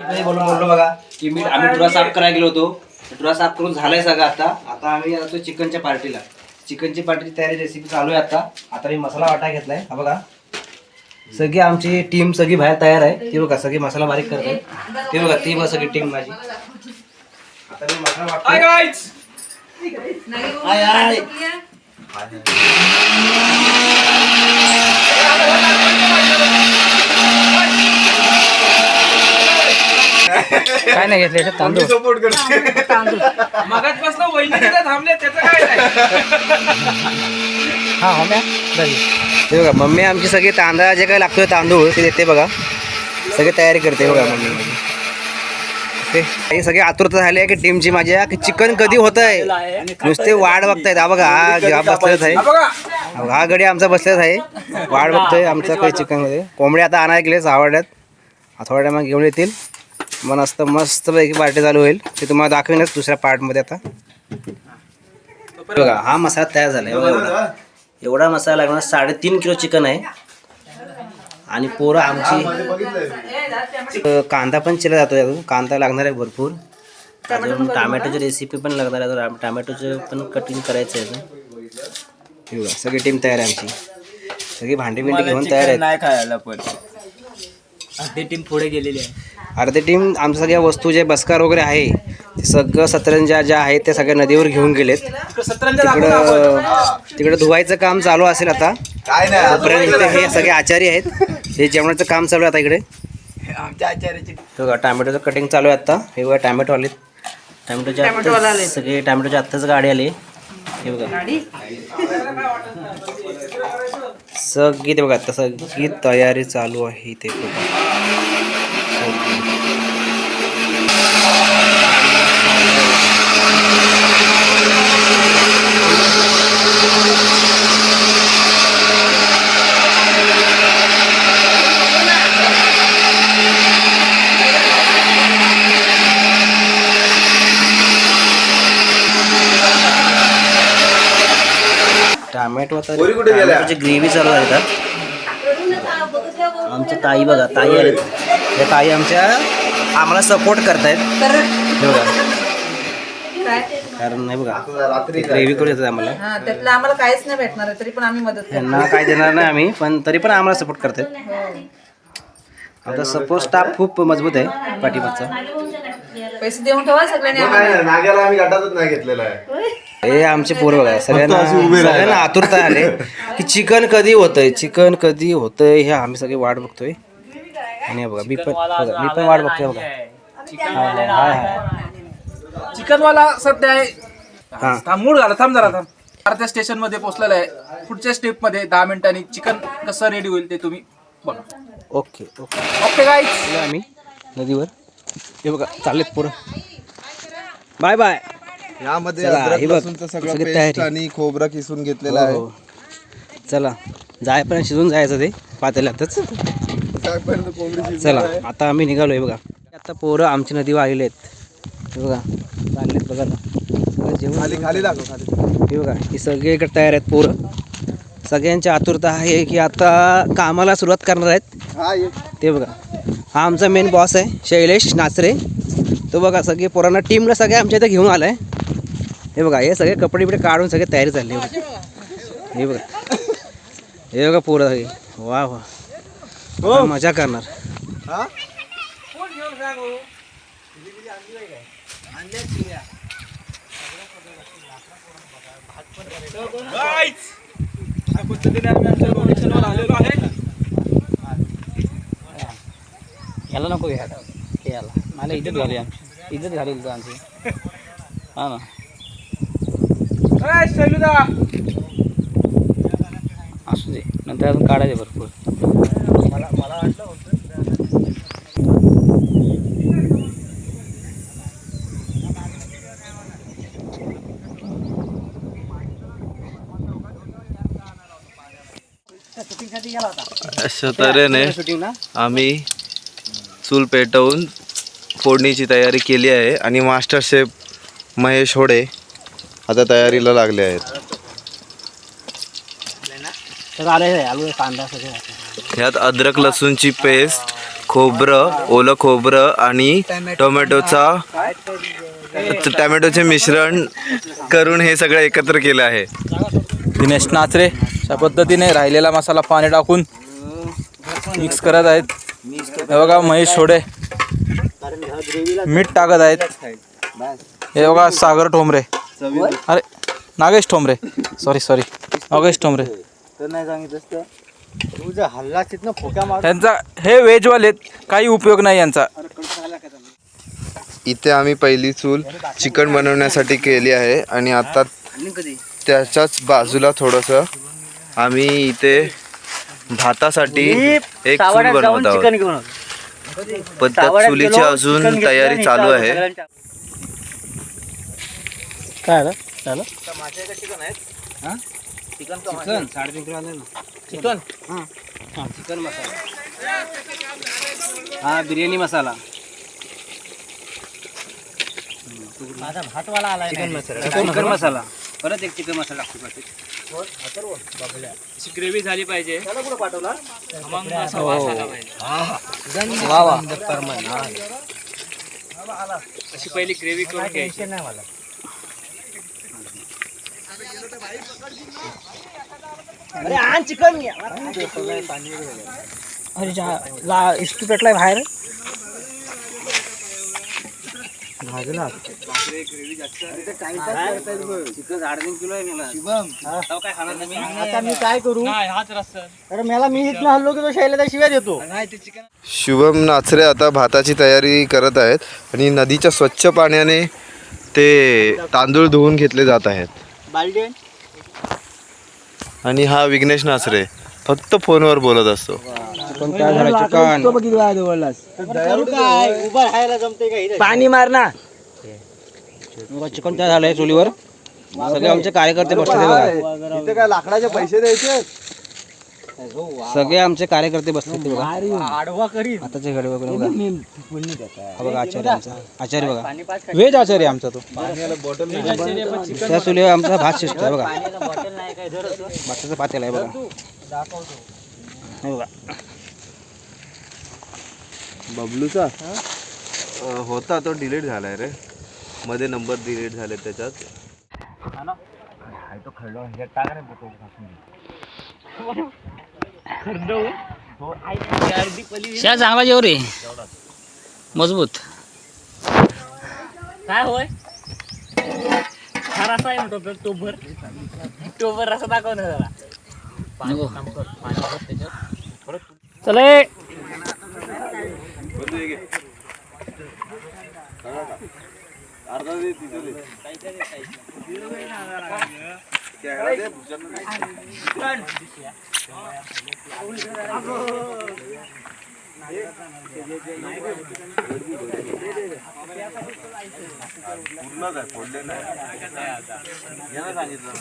बोलून बोललो बघा की मी आम्ही डुरा साफ करायला गेलो होतो. डुरा साफ करून झालाय सगळं आता. आता आम्ही जातो चिकनच्या पार्टीला. चिकनची पार्टीची तयारी रेसिपी चालू आहे आता. आता मी मसाला वाटा घेतलाय. हा बघा. सगळी आमची टीम सगळी बाहेर तयार आहे. ती बघा सगळी मसाला बारीक करते ती बघा ती बघा सगळी टीम माझी. आता मी मसाला वाटतो काय नाही घेतले तांदूळ. सपोर्ट करते. मगाचपासून वहिनी थांबले त्याचं काय नाही. हा हो मॅ ते बघा मम्मी आमची सगळी तांदळा जे काही लागतोय तांदूळ ते देते बघा. सगळी तयारी करते बघा मम्मी. ते हे सगळी आतुरता झाली आहे की टीमची माझ्या की चिकन कधी होत आहे नुसते वाट बघतायत. हा बघा हा बसलेच आहे. बघा. हा गडी आमचा बसलेच आहे. वाट बघतोय आमचा काही चिकनमध्ये. कोंबडी आता आणायला गेले आवडल्यात. थोड्या मग घेऊन येतील. मग मस्त मस्त पैकी पार्टी चालू होईल. ते तुम्हाला दाखवेनच दुसऱ्या पार्टमध्ये आता. बघा हा मसाला तयार झालाय बघा एवढा. एवढा मसाला लागणार साडेतीन किलो चिकन आहे. आणि पोरं आमची कांदा पण चिरला जातो अजून. कांदा लागणार आहे भरपूर. अजून टॅमॅटोची रेसिपी पण लागणार आहे. टॅमॅटोचं पण कटिंग करायचं आहे सगळी टीम तयार आहे आमची. सगळी भांडी बिंडी घेऊन तयार आहेत. नाही खायला पण. ते टीम पुढे गेलेली आहे. अर्धे टीम आमच्या सगळ्या वस्तू जे बसकार वगैरे आहे ते सगळं सतरंजा ज्या आहेत त्या सगळ्या नदीवर घेऊन गेलेत. तिकडं तिकडं धुवायचं काम चालू असेल आता. काय नाही. इथे हे सगळे आचारी आहेत. हे जेवणाचं काम चालू आहे आता इकडे. आमच्या आचार्याची हे बघा टॅमॅटोचं कटिंग चालू आहे आता. हे बघा टॅमॅटो आले टॅमॅटोच्या आत्ताच सगळे टॅमॅटोच्या आत्ताच गाडी आली. हे बघा. सगळी ते बघा आता सगळी तयारी चालू आहे इथे. बघा टॅमॅटो आता? टॅमॅटोची ग्रेव्ही चालू आहे आता आमच्या ताई बघा ताई आलेत. या ताई आमच्या आम्हाला सपोर्ट करतायत. हे बघा. कारण नाही बघा रात्री ग्रेव्ही करू देतात आम्हाला? हा त्यातलं आम्हाला काहीच नाही भेटणार आहे तरी पण आम्ही मदत करतो यांना काय देणार नाही आम्ही पण तरी पण आम्हाला सपोर्ट करतात आमचा सपोर्ट स्टाफ खूप मजबूत आहे पाठीमागचा. पैसे देऊन ठेवा सगळ्यांनी आम्हाला. नाग्याला आम्ही गटातच नाही घेतलेला आहे. हे आमचे पोरं बघा सगळ्यांना. सगळ्यांना आतुरता आले. की चिकन कधी होतंय चिकन कधी होतंय हे आम्ही सगळे वाट बघतोय. आणि हे बघा मी पण बघा, मी पण वाट बघतोय बघा. हाय, हाय, हाय. चिकन वाला सध्या आहे. हा. थांब मूड झाला थांब जरा थांब. अर्ध्या स्टेशनमध्ये पोहोचलेला आहे. पुढच्या स्टेपमध्ये दहा मिनिटांनी चिकन कसं रेडी होईल ते तुम्ही बघा. Okay okay. ओके गाईज आलो आम्ही नदीवर. हे बघा चाललेत पोरं. Bye bye. यामध्ये चला, अद्रक हे बघ, लसूणचं सगळं सगळी पेस्ट तयारी. आणि खोबरं किसून घेतलेलं हो, आहे. हो. चला जायपर्यंत शिजून जायचं ते पातेल्यातच त्यापर्यंत कोंबडी शिजली चला आहे. आता आम्ही निघालोय बघा. आता पोरं आमच्या नदीवर आलेले आहेत हे बघा चाललेत बघा ना. सगळं जेवण खाली खाली दाखव खाली. हे बघा ही सगळे इकडे तयार आहेत पोरं. सगळ्यांची आतुरता आहे की आता कामाला सुरुवात करणार आहेत. हा ये. ते बघा. हा आमचा मेन बॉस आहे शैलेश नाचरे. तो बघा सगळे पोरांना टीमला सगळे आमच्या इथे घेऊन आलाय. हे बघा हे सगळे कपडे बिपडे काढून सगळे तयारी झाली हे बघा. हे बघा पोरं सगळे. वा वा. आता मजा करणार. हा? याला नको घ्या हे याला. मला इज्जत घाली आमची. इज्जत घाली इथं आमची. हा ना. शैलुदा असू दे नंतर अजून काढायचे भरपूर. शूटिंग ना आम्ही चूल पेटवून फोडणीची तयारी केली आहे. आणि मास्टर शेफ महेश होडे आता तयारीला लागले आहेत. सगळं आलं आलू कांदा सगळं ह्यात अद्रक लसूणची पेस्ट खोबरं ओलं खोबरं आणि टोमॅटोचा टोमॅटोचे मिश्रण करून हे सगळं एकत्र केलं आहे. दिनेश नाचरे अशा पद्धतीने राहिलेला मसाला पाणी टाकून मिक्स करत आहेत. हे बघा महेश छोडे मीठ टाकत आहेत. हे बघा सागर ठोंबरे. अरे Nagesh Thombare. Sorry sorry Nagesh Thombare. त्यांचा हे व्हेजवाले काही उपयोग नाही यांचा. इथे आम्ही पहिली चूल चिकन बनवण्यासाठी केली आहे आणि आता त्याच्याच बाजूला थोडंसं आम्ही इथे भातासाठी एक चूल बनवत आहोत. पण त्या चुलीची अजून तयारी चालू आहे. काय आलं झालं? चिकन साडेतीन किलो आलं ना. चिकन? हां. चिकन मसाला. हा बिर्याणी मसाला. माझा भातवाला आलाय चिकन मसाला. चिकन मसाला? परत एक चिकन मसाला टाकतो ग्रेव्ही झाली पाहिजे. वा वा. अशी पहिली ग्रेव्ही करून घ्यायची. अरे आण चिकन अरे जा ला इस्टू पेटलाय बाहेर. आता मी काय करू? अरे मला मी इथनं हल्लो की तो शिव्या देतो. शुभम नाचरे आता भाताची तयारी करत आहेत आणि नदीच्या स्वच्छ पाण्याने ते तांदूळ धुवून घेतले जात आहेत. बालडी आणि हा विघ्नेश नाचरे फक्त फोनवर बोलत असतो. काय झालं? चिकन. पाणी मार ना. चिकन तयार झालंय चुलीवर? सगळे आमचे कार्यकर्ते बसले बघा. इथे काय लाकडाचे पैसे द्यायचे? सगळे आमचे कार्यकर्ते बसले ते बघा. आडवा करी आताचे घडे बघा. हा बघा आचार्य आमचा. आचार्य बघा. वेज आचार्य आमचा तो. त्या चुलीवर आमचा भात शिजतोय बघा. भाताचं पातेल आहे बघा. हे बघा. बबलूचा? अं, होता तो डिलीट झालाय रे. मध्ये नंबर डिलीट झाले त्याच्यात. शा चांगला जेव रे मजबूत. काय होय? हा रसा आहे म्हणतो आपल्याला टोबर टोबर रसा दाखव भर त्याच्यात. परत चले पूर्णच आहे फोडलेलं आहे. सांगितलं